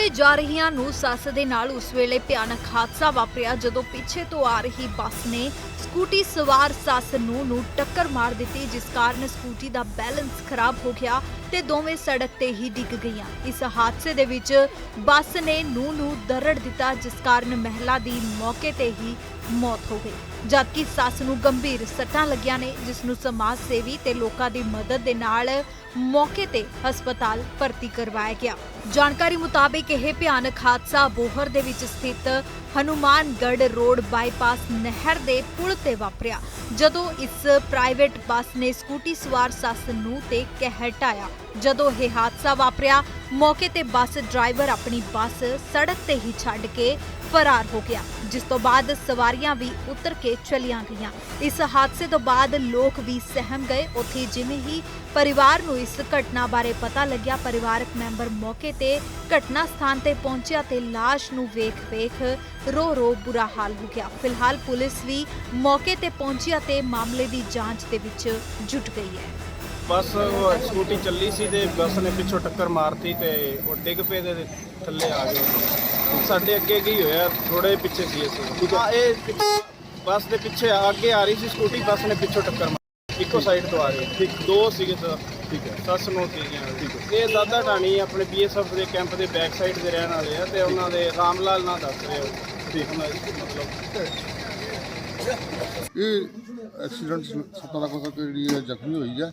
ਤੇ ਜਾ ਰਹੀਆਂ ਨੂੰ ਸੱਸ ਦੇ ਨਾਲ ਉਸ ਵੇਲੇ ਭਿਆਨਕ ਹਾਦਸਾ ਵਾਪਰਿਆ ਜਦੋਂ ਪਿੱਛੇ ਤੋਂ ਆ ਰਹੀ ਬੱਸ ਨੇ ਸਕੂਟੀ ਸਵਾਰ ਸੱਸ ਨੂੰ ਨੂੰ ਟੱਕਰ ਮਾਰ ਦਿੱਤੀ, ਜਿਸ ਕਾਰਨ ਸਕੂਟੀ ਦਾ ਬੈਲੈਂਸ ਖਰਾਬ ਹੋ ਗਿਆ ਤੇ ਦੋਵੇਂ ਸੜਕ ਤੇ ਹੀ ਡਿੱਗ ਗਈਆਂ। ਇਸ ਹਾਦਸੇ ਦੇ ਵਿੱਚ ਬੱਸ ਨੇ ਨੂੰ ਨੂੰ ਦਰੜ ਦਿੱਤਾ, ਜਿਸ ਕਾਰਨ ਮਹਿਲਾ ਦੀ ਮੌਕੇ ਤੇ ਹੀ ਮੌਤ ਹੋ ਗਈ। ਜਦਕਿ ਸੱਸ ਨੂੰ ਗੰਭੀਰ ਸੱਟਾਂ ਲੱਗੀਆਂ ਨੇ ਜਿਸ ਨੂੰ ਸਮਾਜ ਸੇਵੀ ਤੇ ਲੋਕਾਂ ਦੀ ਮਦਦ ਦੇ ਨਾਲ ਮੌਕੇ ਤੇ ਹਸਪਤਾਲ ਭਰਤੀ ਕਰਵਾਇਆ ਗਿਆ। ਜਾਣਕਾਰੀ ਮੁਤਾਬਿਕ ਇਹ ਭਿਆਨਕ ਹਾਦਸਾ ਬੋਹਰ ਦੇ ਵਿੱਚ ਸਥਿਤ ਹਨੂਮਾਨਗੜ੍ਹ ਰੋਡ ਬਾਈਪਾਸ ਨਹਿਰ ਦੇ ਪੁਲ ਤੇ ਵਾਪਰਿਆ, ਜਦੋਂ ਇਸ ਪ੍ਰਾਈਵੇਟ ਬੱਸ ਨੇ ਸਕੂਟੀ ਸਵਾਰ ਸੱਸ ਨੂੰ ਤੇ ਕਹਿਰ ਢਾਇਆ। ਜਦੋਂ ਇਹ ਹਾਦਸਾ ਵਾਪਰਿਆ, ਮੌਕੇ ਤੇ ਬੱਸ ਡਰਾਈਵਰ ਆਪਣੀ ਬੱਸ ਸੜਕ ਤੇ ਹੀ ਛੱਡ ਕੇ ਫਰਾਰ ਹੋ ਗਿਆ, ਜਿਸ ਤੋਂ ਬਾਅਦ ਸਵਾਰੀਆਂ ਵੀ ਉਤਰ ਕੇ ਚਲੀਆਂ ਗਈਆਂ। ਇਸ ਹਾਦਸੇ ਤੋਂ ਬਾਅਦ ਲੋਕ ਵੀ ਸਹਿਮ ਗਏ। ਉੱਥੇ ਜਿਵੇਂ ਹੀ ਪਰਿਵਾਰ ਨੂੰ ਇਸ ਘਟਨਾ ਬਾਰੇ ਪਤਾ ਲੱਗਿਆ, ਪਰਿਵਾਰਕ ਮੈਂਬਰ ਮੌਕੇ ਤੇ ਘਟਨਾ ਸਥਾਨ ਤੇ ਪਹੁੰਚਿਆ ਤੇ ਲਾਸ਼ ਨੂੰ ਵੇਖ-ਵੇਖ ਰੋ-ਰੋ ਬੁਰਾ ਹਾਲ ਹੋ ਗਿਆ। ਫਿਲਹਾਲ ਪੁਲਿਸ ਵੀ ਮੌਕੇ ਤੇ ਪਹੁੰਚਿਆ ਤੇ ਮਾਮਲੇ ਦੀ ਜਾਂਚ ਦੇ ਵਿੱਚ ਜੁਟ ਗਈ ਹੈ। ਬੱਸ ਉਹ ਸਕੂਟੀ ਚੱਲੀ ਸੀ ਤੇ ਬੱਸ ਨੇ ਪਿੱਛੋਂ ਟੱਕਰ ਮਾਰਤੀ ਤੇ ਉਹ ਡਿੱਗ ਪਏ ਤੇ ਥੱਲੇ ਆ ਗਏ। ਸਾਡੇ ਅੱਗੇ ਕੀ ਹੋਇਆ ਥੋੜੇ ਪਿੱਛੇ ਸੀ ਅਸੀਂ। ਹਾਂ? ਇਹ ਪਿੱਛੇ- ਬੱਸ ਦੇ ਪਿੱਛੇ ਅੱਗੇ ਆ ਰਹੀ ਸੀ ਸਕੂਟੀ ਬੱਸ ਨੇ ਪਿੱਛੋਂ ਟੱਕਰ ਮਾਰੀ। ਇੱਕੋ ਸਾਈਡ ਤੋਂ ਆ ਰਹੀ ਠੀਕ। ਦੋ ਸੀਗੇ ਸਰ। ਠੀਕ ਹੈ। ਸੱਸ ਨੂੰ ਸੀਗੀਆਂ ਠੀਕ ਹੈ। ਇਹ ਦਾਦਾ ਢਾਣੀ ਆਪਣੇ ਬੀਐਸਐਫ ਦੇ ਕੈਂਪ ਦੇ ਬੈਕ ਸਾਈਡ ਦੇ ਰਹਿਣ ਵਾਲੇ ਆ ਤੇ ਉਹਨਾਂ ਦੇ ਰਾਮ ਲਾਲ ਨਾਂ ਦੱਸ ਰਹੇ ਹੋ ਠੀਕ। ਮਤਲਬ? ਇਹ ਐਕਸੀਡੈਂਟ ਸੱਤਾਂ ਦਾ ਕੋਈ ਜਿਹੜੀ ਹੈ ਜ਼ਖਮੀ ਹੋਈ ਹੈ।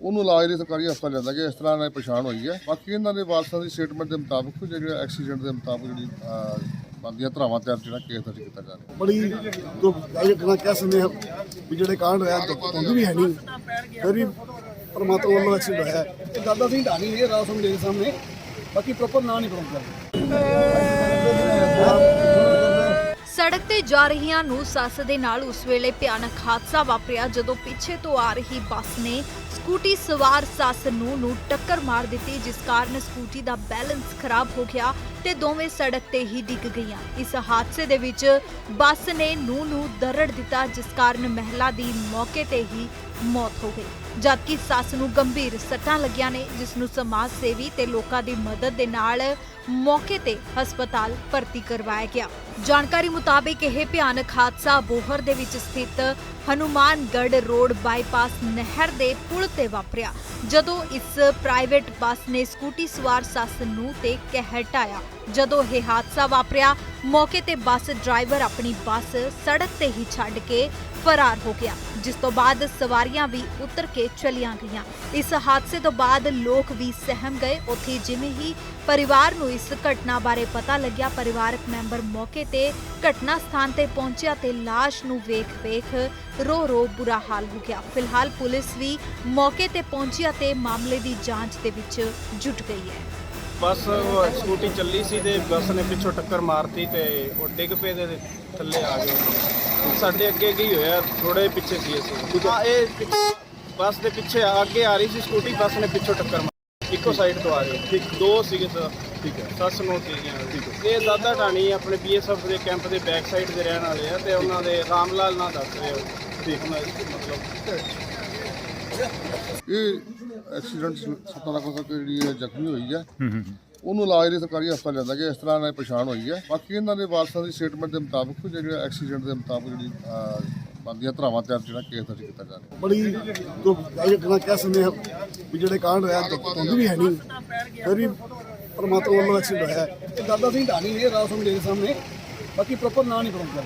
ਉਹਨੂੰ ਇਲਾਜ ਲਈ ਸਰਕਾਰੀ ਹਸਪਤਾਲ ਲਿਆਂਦਾ ਗਿਆ, ਇਸ ਤਰ੍ਹਾਂ ਨਾਲ ਪਛਾਣ ਹੋਈ ਹੈ। ਬਾਕੀ ਇਹਨਾਂ ਦੇ ਵਾਰਸਾਂ ਦੀ ਸਟੇਟਮੈਂਟ ਦੇ ਮੁਤਾਬਕ ਜਿਹੜਾ ਐਕਸੀਡੈਂਟ ਦੇ ਮੁਤਾਬਕ ਜਿਹੜੀ ਬੰਦੀਆਂ ਧਰਾਵਾਂ ਤੇ ਜਿਹੜਾ ਕੇਸ ਦਰਜ ਕੀਤਾ ਜਾ ਰਿਹਾ। ਬੜੀ ਦੁਖਦਾਈ ਘਟਨਾ ਕਹਿ ਸਕਦੇ ਹਾਂ ਵੀ ਜਿਹੜੇ ਕਾਂਡ ਹੋਇਆ, ਦੁੱਖ ਵੀ ਹੈ ਨਹੀਂ। ਫਿਰ ਵੀ ਪਰਮਾਤਮਾ ਵੱਲੋਂ ਐਕਸੀਡੈਂਟ ਹੋਇਆ। ਇਹ ਦਾਦਾ ਸਿੰਘ ਢਾਣੀ ਇਹ ਰਾਹ ਦੇ ਸਾਹਮਣੇ। ਬਾਕੀ ਪ੍ਰੋਪਰ ਨਾਂ ਨਹੀਂ ਪਤਾ ਸੜਕ ਤੇ ਜਾ ਰਹੀਆਂ ਨੂੰ ਸੱਸ ਦੇ ਨਾਲ ਉਸ ਵੇਲੇ ਭਿਆਨਕ ਹਾਦਸਾ ਵਾਪਰਿਆ ਜਦੋਂ ਪਿੱਛੇ ਤੋਂ ਆ ਰਹੀ ਬੱਸ ਨੇ ਸਕੂਟੀ ਸਵਾਰ ਸੱਸ ਨੂੰ ਨੂੰ ਟੱਕਰ ਮਾਰ ਦਿੱਤੀ, ਜਿਸ ਕਾਰਨ ਸਕੂਟੀ ਦਾ ਬੈਲੈਂਸ ਖਰਾਬ ਹੋ ਗਿਆ। ਤੇ ਦੋਵੇਂ ਸੜਕ ਤੇ ਹੀ ਡਿੱਗ ਗਈਆਂ। ਇਸ ਹਾਦਸੇ ਦੇ ਵਿੱਚ ਬੱਸ ਨੇ ਨੂੰ ਨੂੰ ਦਰੜ ਦਿੱਤਾ, ਜਿਸ ਕਾਰਨ ਮਹਿਲਾ ਦੀ ਮੌਕੇ ਤੇ ਹੀ ਮੌਤ ਹੋ ਗਈ। ਜਦਕਿ ਸੱਸ ਨੂੰ ਗੰਭੀਰ ਸੱਟਾਂ ਲੱਗੀਆਂ ਨੇ, ਜਿਸ ਨੂੰ ਸਮਾਜ ਸੇਵੀ ਤੇ ਲੋਕਾਂ ਦੀ ਮਦਦ ਦੇ ਨਾਲ ਮੌਕੇ ਤੇ ਹਸਪਤਾਲ ਭਰਤੀ ਕਰਵਾਇਆ ਗਿਆ। ਜਾਣਕਾਰੀ ਮੁਤਾਬਿਕ ਇਹ ਭਿਆਨਕ ਹਾਦਸਾ ਬੋਹਰ ਦੇ ਵਿੱਚ ਸਥਿਤ ਹਨੂਮਾਨਗੜ੍ਹ ਰੋਡ ਬਾਈਪਾਸ ਨਹਿਰ ਦੇ ਪੁਲ ਤੇ ਵਾਪਰਿਆ, ਜਦੋਂ ਇਸ ਪ੍ਰਾਈਵੇਟ ਬੱਸ ਨੇ ਸਕੂਟੀ ਸਵਾਰ ਸੱਸ ਨੂੰ ਤੇ ਕਹਿਰ ਢਾਇਆ ਜਦੋਂ ਇਹ ਹਾਦਸਾ ਵਾਪਰਿਆ ਮੌਕੇ ਤੇ ਬੱਸ ਡਰਾਈਵਰ ਆਪਣੀ ਬੱਸ ਸੜਕ ਤੇ ਹੀ ਛੱਡ ਕੇ ਫਰਾਰ ਹੋ ਗਿਆ, ਜਿਸ ਤੋਂ ਬਾਅਦ ਸਵਾਰੀਆਂ ਵੀ ਉਤਰ ਕੇ ਚਲੀਆਂ ਗਈਆਂ। ਇਸ ਹਾਦਸੇ ਤੋਂ ਬਾਅਦ ਲੋਕ ਵੀ ਸਹਿਮ ਗਏ। ਉੱਥੇ ਜਿਵੇਂ ਹੀ ਪਰਿਵਾਰ ਨੂੰ ਇਸ ਘਟਨਾ ਬਾਰੇ ਪਤਾ ਲੱਗਿਆ, ਪਰਿਵਾਰਕ ਮੈਂਬਰ ਮੌਕੇ ਤੇ ਘਟਨਾ ਸਥਾਨ ਤੇ ਪਹੁੰਚਿਆ ਤੇ ਲਾਸ਼ ਨੂੰ ਵੇਖ-ਵੇਖ ਰੋ-ਰੋ ਬੁਰਾ ਹਾਲ ਹੋ ਗਿਆ। ਫਿਲਹਾਲ ਪੁਲਿਸ ਵੀ ਮੌਕੇ ਤੇ ਪਹੁੰਚਿਆ ਤੇ ਮਾਮਲੇ ਦੀ ਜਾਂਚ ਦੇ ਵਿੱਚ ਜੁਟ ਗਈ ਹੈ। ਬੱਸ ਸਕੂਟੀ ਚੱਲੀ ਸੀ ਤੇ ਬੱਸ ਨੇ ਪਿੱਛੋਂ ਟੱਕਰ ਮਾਰਤੀ ਤੇ ਉਹ ਡਿੱਗ ਪਏ ਤੇ ਥੱਲੇ ਆ ਗਏ। ਸਾਡੇ ਅੱਗੇ ਕੀ ਹੋਇਆ ਥੋੜੇ ਪਿੱਛੇ ਸੀ ਅਸੀਂ। ਹਾਂ? ਇਹ ਪਿੱਛੇ- ਬੱਸ ਦੇ ਪਿੱਛੇ ਅੱਗੇ ਆ ਰਹੀ ਸੀ ਸਕੂਟੀ ਬੱਸ ਨੇ ਪਿੱਛੋਂ ਟੱਕਰ ਮਾਰੀ ਇੱਕੋ ਸਾਈਡ ਤੋਂ ਆ ਰਹੀ। ਠੀਕ। ਦੋ ਸੀਗੇ ਸਰ। ਠੀਕ ਹੈ। ਸੱਸ ਨੂੰ ਸੀਗੀਆਂ ਠੀਕ ਇਹ ਦਾਦਾ ਢਾਣੀ ਆਪਣੇ ਬੀਐਸਐਫ ਦੇ ਕੈਂਪ ਦੇ ਬੈਕ ਸਾਈਡ ਦੇ ਰਹਿਣ ਵਾਲੇ ਆ ਤੇ ਉਹਨਾਂ ਦੇ ਰਾਮ ਲਾਲ ਨਾਂ ਦੱਸ ਰਹੇ ਹੋ। ਠੀਕ ਮਤਲਬ ਇਹ ਐਕਸੀਡੈਂਟ ਸੱਤਾਂ ਦਾ ਕੋਈ ਜਿਹੜੀ ਹੈ ਜ਼ਖਮੀ ਹੋਈ ਹੈ। ਉਹਨੂੰ ਇਲਾਜ ਲਈ ਸਰਕਾਰੀ ਹਸਪਤਾਲ ਲਿਆਂਦਾ ਗਿਆ ਇਸ ਤਰ੍ਹਾਂ ਨਾਲ ਪਛਾਣ ਹੋਈ ਹੈ। ਬਾਕੀ ਇਹਨਾਂ ਦੇ ਵਾਰਸਾਂ ਦੀ ਸਟੇਟਮੈਂਟ ਦੇ ਮੁਤਾਬਕ ਜਿਹੜਾ ਐਕਸੀਡੈਂਟ ਦੇ ਮੁਤਾਬਕ ਜਿਹੜੀ ਬੰਦੀਆਂ ਧਰਾਵਾਂ ਤੇ ਜਿਹੜਾ ਕੇਸ ਦਰਜ ਕੀਤਾ ਜਾ ਰਿਹਾ। ਬੜੀ ਦੁਖਦਾਈ ਘਟਨਾ ਕਹਿ ਸਕਦੇ ਹਾਂ ਵੀ ਜਿਹੜੇ ਕਾਂਡ ਹੋਇਆ ਦੁੱਖ ਤੋਂ ਵੀ ਹੈ ਨਹੀਂ। ਫਿਰ ਵੀ ਪਰਮਾਤਮਾ ਵੱਲੋਂ ਐਕਸੀਡੈਂਟ ਹੋਇਆ। ਹੈ। ਇਹ ਦਾਦਾ ਸਿੰਘ ਢਾਣੀ ਇਹ ਸੁਣ ਦੇ ਸਾਹਮਣੇ। ਬਾਕੀ ਪ੍ਰੋਪਰ ਨਾਂ ਨਹੀਂ ਪਤਾ